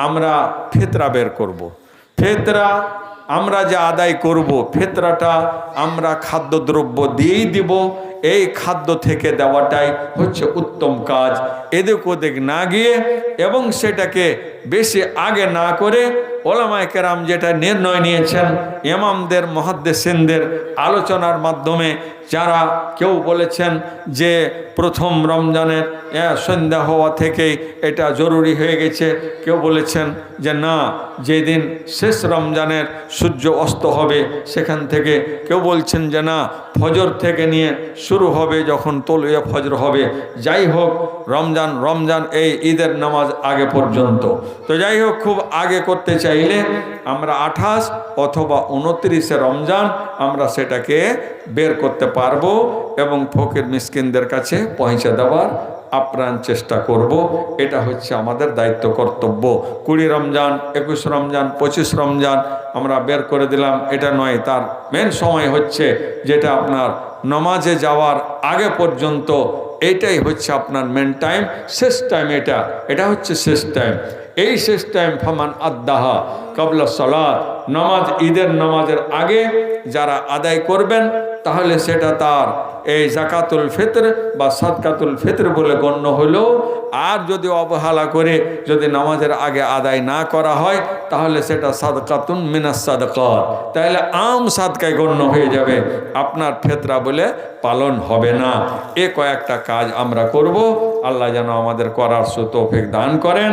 আমরা ফেতরা বের করব। ফেতরা আমরা যে আদায় করব, ফেতরাটা আমরা খাদ্যদ্রব্য দিয়েই দিব এই খাদ্য থেকে দেওয়াটাই হচ্ছে উত্তম কাজ এদিক ওদিক না গিয়ে এবং সেটাকে বেশি আগে না করে ওলামায় কেরাম যেটা নির্ণয় নিয়েছেন, ইমামদের, মহাদ্দেসিনদের আলোচনার মাধ্যমে যারা কেউ বলেছেন যে প্রথম রমজানের সন্ধ্যা হওয়া থেকেই এটা জরুরি হয়ে গেছে, কেউ বলেছেন যে না, যেদিন শেষ রমজানের সূর্য অস্ত হবে সেখান থেকে কেউ বলছেন যে না, ফজর থেকে নিয়ে শুরু হবে যখন তলিয়া ফজর হবে। যাই হোক, রমজান রমজান এই ঈদের নামাজ আগে পর্যন্ত। তো যাই হোক, খুব আগে করতে চাইলে আমরা আঠাশ অথবা উনত্রিশে রমজান আমরা সেটাকে বের করতে পারব এবং ফকির মিসকিনদের কাছে পৌঁছে দেওয়ার আপ্রাণ চেষ্টা করব। এটা হচ্ছে আমাদের দায়িত্ব কর্তব্য। কুড়ি রমজান, একুশ রমজান, পঁচিশ রমজান আমরা বের করে দিলাম। এটা নয়, তার মেন সময় হচ্ছে যেটা আপনার নমাজে যাওয়ার আগে পর্যন্ত। এটাই হচ্ছে আপনার মেন টাইম শেষ টাইম এটা। এটা হচ্ছে শেষ টাইম এই শেষ টাইম ফামান আদাহা কবলা সলাদ নামাজ, ঈদের নামাজের আগে যারা আদায় করবেন, তাহলে সেটা তার এই জাকাতুল ফিতর বা সাদকাতুল ফিতর বলে গণ্য হলো আর যদি অবহেলা করে যদি নামাজের আগে আদায় না করা হয়, তাহলে সেটা সাদকাতুন মিনাস সাদকাত। তাহলে আম সাদকায় গণ্য হয়ে যাবে। আপনার ফেতরা বলে পালন হবে না। এ কয়েকটা কাজ আমরা করব। আল্লাহ যেন আমাদের করার সুতৌফিক দান করেন।